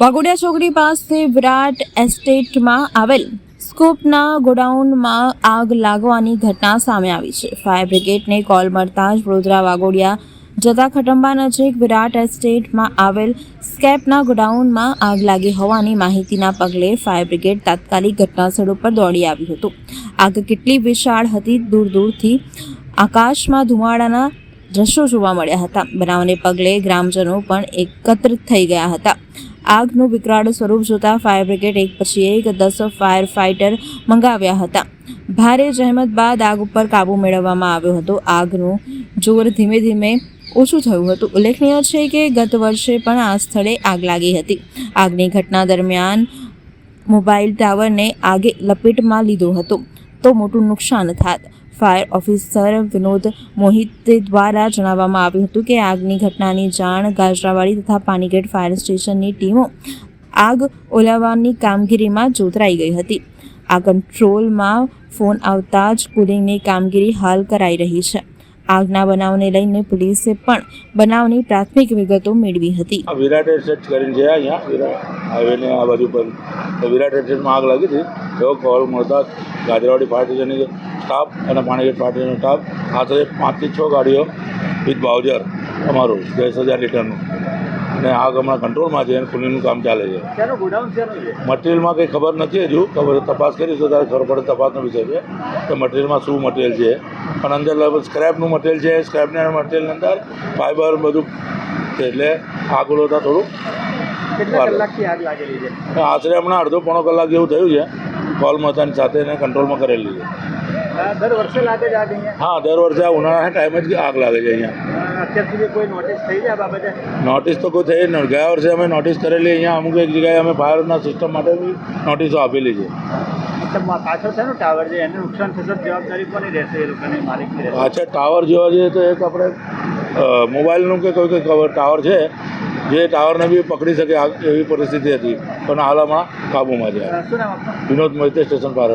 વાઘોડિયા ચોકડી પાસે વિરાટ એસ્ટેટમાં આવેલ સ્કૂપના ગોડાઉનમાં આગ લાગવાની ઘટના સામે આવી છે. ફાયર બ્રિગેડને કોલ મળતા જ વડોદરા વાઘોડિયા જતા ખટંબા નજીક વિરાટ એસ્ટેટમાં આવેલ સ્કેપના ગોડાઉનમાં આગ લાગી હોવાની માહિતીના પગલે ફાયર બ્રિગેડ તાત્કાલિક ઘટનાસ્થળ ઉપર દોડી આવ્યું હતું. આગ કેટલી વિશાળ હતી દૂર દૂરથી આકાશમાં ધુમાડાના દ્રશ્યો જોવા મળ્યા હતા. બનાવને પગલે ગ્રામજનો પણ એકત્રિત થઈ ગયા હતા. આગનું વિકરાળ સ્વરૂપ જોતા ફાયર બ્રિગેડ એક પછી એક દસ ફાયર ફાઇટર મંગાવ્યા હતા. ભારે જહેમત બાદ આગ ઉપર કાબુ મેળવવામાં આવ્યો હતો. આગનું જોર ધીમે ધીમે ઓછું થયું હતું. ઉલ્લેખનીય છે કે ગત વર્ષે પણ આ સ્થળે આગ લાગી હતી. આગની ઘટના દરમિયાન મોબાઈલ ટાવરને આગે લપેટમાં લીધો હતો. તો મોટું નુકસાન થાત. ફાયર ઓફિસર વિનોદ મોહિત દ્વારા જણાવવામાં આવ્યું હતું કે આગની ઘટનાની જાણ ગાજરાવાડી તથા પાનીગેટ ફાયર સ્ટેશનની ટીમો આગ ઓલાવવાની કામગીરીમાં જોતરાઈ ગઈ હતી. આ કંટ્રોલમાં ફોન આવતા જ કુલિંગની કામગીરી હાલ કરાઈ રહી છે. આગના બનાવને લઈને પોલીસે પણ બનાવની પ્રાથમિક વિગતો મેળવી હતી. વિરાટ એસ્ટેટ કરીને છે અહીંયા, વિરાટ હાઈવેની આ બાજુ પર. વિરાટ એસ્ટેટમાં આગ લાગી હતી. એવો કોલ મળતા ગાજરવાડી ફાયર સ્ટેશનની સ્ટાફ અને પાણીગેટ ફાયર સ્ટેશનનો સ્ટાફ સાથે પાંચથી છ ગાડીઓ વિથ બાઉજર અમારું દસ હજાર લીટરનું. અને આગ હમણાં કંટ્રોલમાં છે અને ખુલીનું કામ ચાલે છે. મટીરિયલમાં કંઈ ખબર નથી હજુ ખબર તપાસ કરીશું ત્યારે ખબર પડે તપાસનો વિષય છે કે મટીરિયલમાં શું મટીરિયલ છે. પણ અંદર લગભગ સ્ક્રેપનું મટીરિયલ છે સ્ક્રેપના મટીરિયલની અંદર ફાઇબર બધું છે એટલે આગ હતા થોડું આશરે હમણાં અડધો પોણો કલાક જેવું થયું છે કોલ મતાની સાથે એને કંટ્રોલમાં કરેલી છે. દર વર્ષે લાગે છે હા દર વર્ષે આ ઉનાળાના ટાઈમે જ આગ લાગે છે અહીંયા. અત્યાર સુધી કોઈ નોટિસ થઈ જાય બાબતે? નોટિસ તો કોઈ થઈ ગયા વર્ષે અમે નોટિસ કરેલી. અહીંયા અમુક એક જગ્યાએ અમે ફાયરના સિસ્ટમ માટે બી નોટિસો આપેલી છે. પાછળ છે ને ટાવર છે એને નુકસાન થશે જવાબદારી કોની રહેશે એ લોકોની માલિકની પાછળ ટાવર જોવા જઈએ તો એક આપણે મોબાઈલનું કે કોઈ કોઈ ટાવર છે જે ટાવરને બી પકડી શકે એવી પરિસ્થિતિ હતી. પણ હાલ હમણાં કાબૂમાં છે. વિનોદ મોહિતે સ્ટેશન પર